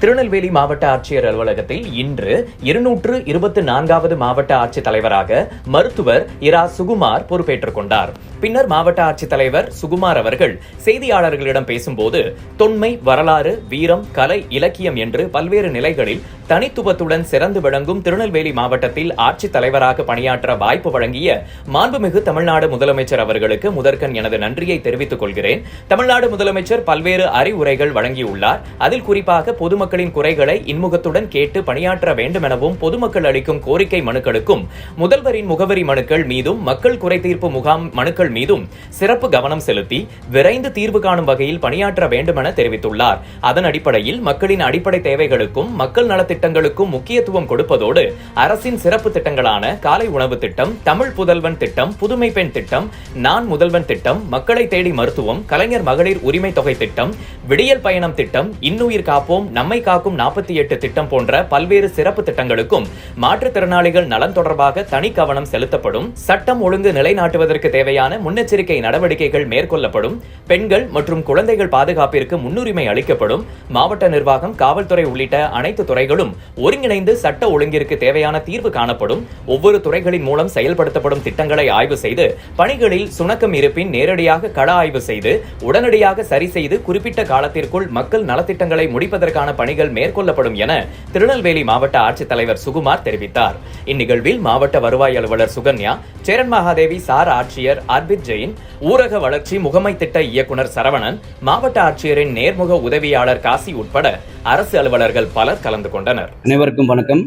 திருநெல்வேலி மாவட்ட ஆட்சியர் அலுவலகத்தில் இன்று இருநூற்று இருபத்தி நான்காவது மாவட்ட ஆட்சித் தலைவராக மருத்துவர் இரா. சுகுமார் பொறுப்பேற்றுக் கொண்டார். பின்னர் மாவட்ட ஆட்சித்தலைவர் சுகுமார் அவர்கள் செய்தியாளர்களிடம் பேசும்போது தொன்மை வரலாறு வீரம் கலை இலக்கியம் என்று பல்வேறு நிலைகளில் தனித்துவத்துடன் சிறந்து விளங்கும் திருநெல்வேலி மாவட்டத்தில் ஆட்சித் தலைவராக பணியாற்ற வாய்ப்பு வழங்கிய மாண்புமிகு தமிழ்நாடு முதலமைச்சர் அவர்களுக்கு முதற்கண் எனது நன்றியை தெரிவித்துக் கொள்கிறேன். தமிழ்நாடு முதலமைச்சர் பல்வேறு அறிவுரைகள் வழங்கியுள்ளார். அதில் குறிப்பாக பொதுமக்கள் பொதுமக்களின் குறைகளை இன்முகத்துடன் கேட்டு பணியாற்ற வேண்டும் எனவும் பொதுமக்கள் அளிக்கும் கோரிக்கை மனுக்களுக்கும் முதல்வரின் முகவரி மனுக்கள் மீதும் மக்கள் குறை தீர்ப்பு முகாம் மனுக்கள் மீதும் சிறப்பு கவனம் செலுத்தி விரைந்து தீர்வு காணும் வகையில் பணியாற்ற வேண்டும் என தெரிவித்துள்ளார். அதன் அடிப்படையில் மக்களின் அடிப்படை தேவைகளுக்கும் மக்கள் நலத்திட்டங்களுக்கும் முக்கியத்துவம் கொடுப்பதோடு அரசின் சிறப்பு திட்டங்களான காலை உணவு திட்டம் தமிழ் புதல்வன் திட்டம் புதுமை பெண் திட்டம் நான் முதல்வன் திட்டம் மக்களை தேடி மருத்துவம் கலைஞர் மகளிர் உரிமை தொகை திட்டம் விடியல் பயணம் திட்டம் இன்னுயிர் காப்போம் நம்மை காக்கும் நாற்பத்தி எட்டு திட்டம் போன்ற பல்வேறு சிறப்பு திட்டங்களுக்கும் மாற்றுத்திறனாளிகள் நலன் தொடர்பாக தனி கவனம் செலுத்தப்படும். சட்டம் ஒழுங்கு நிலைநாட்டுவதற்கு தேவையான முன்னெச்சரிக்கை நடவடிக்கைகள் மேற்கொள்ளப்படும். பெண்கள் மற்றும் குழந்தைகள் பாதுகாப்பிற்கு முன்னுரிமை அளிக்கப்படும். மாவட்ட நிர்வாகம் காவல்துறை உள்ளிட்ட அனைத்து துறைகளும் ஒருங்கிணைந்து சட்ட ஒழுங்கிற்கு தேவையான தீர்வு காணப்படும். ஒவ்வொரு துறைகளின் மூலம் செயல்படுத்தப்படும் திட்டங்களை ஆய்வு செய்து பணிகளில் சுணக்கம் இருப்பின் நேரடியாக கள ஆய்வு செய்து உடனடியாக சரி செய்து குறிப்பிட்ட காலத்திற்குள் மக்கள் நலத்திட்டங்களை முடிப்பதற்கான பணி பணிகள் மேற்கொள்ளப்படும் என திருநெல்வேலி மாவட்ட ஆட்சித்தலைவர் சுகுமார் தெரிவித்தார். இந்நிகழ்வில் மாவட்ட வருவாய் அலுவலர் சுகன்யா சேரன் மகாதேவி சார் ஆட்சியர் அர்பித் ஜெயின் ஊரக வளர்ச்சி முகமை திட்ட இயக்குனர் சரவணன் மாவட்ட ஆட்சியரின் நேர்முக உதவியாளர் காசி உட்பட அரசு அலுவலர்கள் பலர் கலந்து கொண்டனர். அனைவருக்கும் வணக்கம்.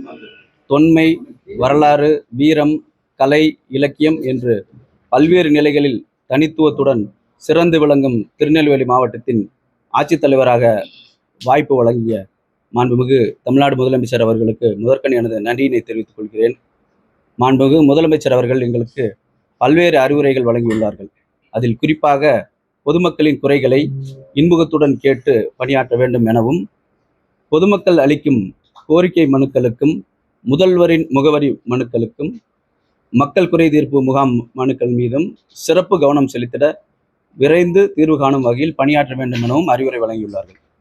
தொன்மை வரலாறு வீரம் கலை இலக்கியம் என்று பல்வேறு நிலைகளில் தனித்துவத்துடன் சிறந்து விளங்கும் திருநெல்வேலி மாவட்டத்தின் ஆட்சித்தலைவராக வாய்ப்பு வழங்கிய மாண்புமிகு தமிழ்நாடு முதலமைச்சர் அவர்களுக்கு முதற்கண் எனது நன்றியினை தெரிவித்துக் கொள்கிறேன். மாண்புமிகு முதலமைச்சர் அவர்கள் எங்களுக்கு பல்வேறு அறிவுரைகள் வழங்கியுள்ளார்கள். அதில் குறிப்பாக பொதுமக்களின் குறைகளை இன்முகத்துடன் கேட்டு பணியாற்ற வேண்டும் எனவும் பொதுமக்கள் அளிக்கும் கோரிக்கை மனுக்களுக்கும் முதல்வரின் முகவரி மனுக்களுக்கும் மக்கள் குறை தீர்ப்பு முகாம் மனுக்கள் மீதும் சிறப்பு கவனம் செலுத்திட விரைந்து தீர்வு காணும் வகையில் பணியாற்ற வேண்டும் எனவும் அறிவுரை வழங்கியுள்ளார்கள்.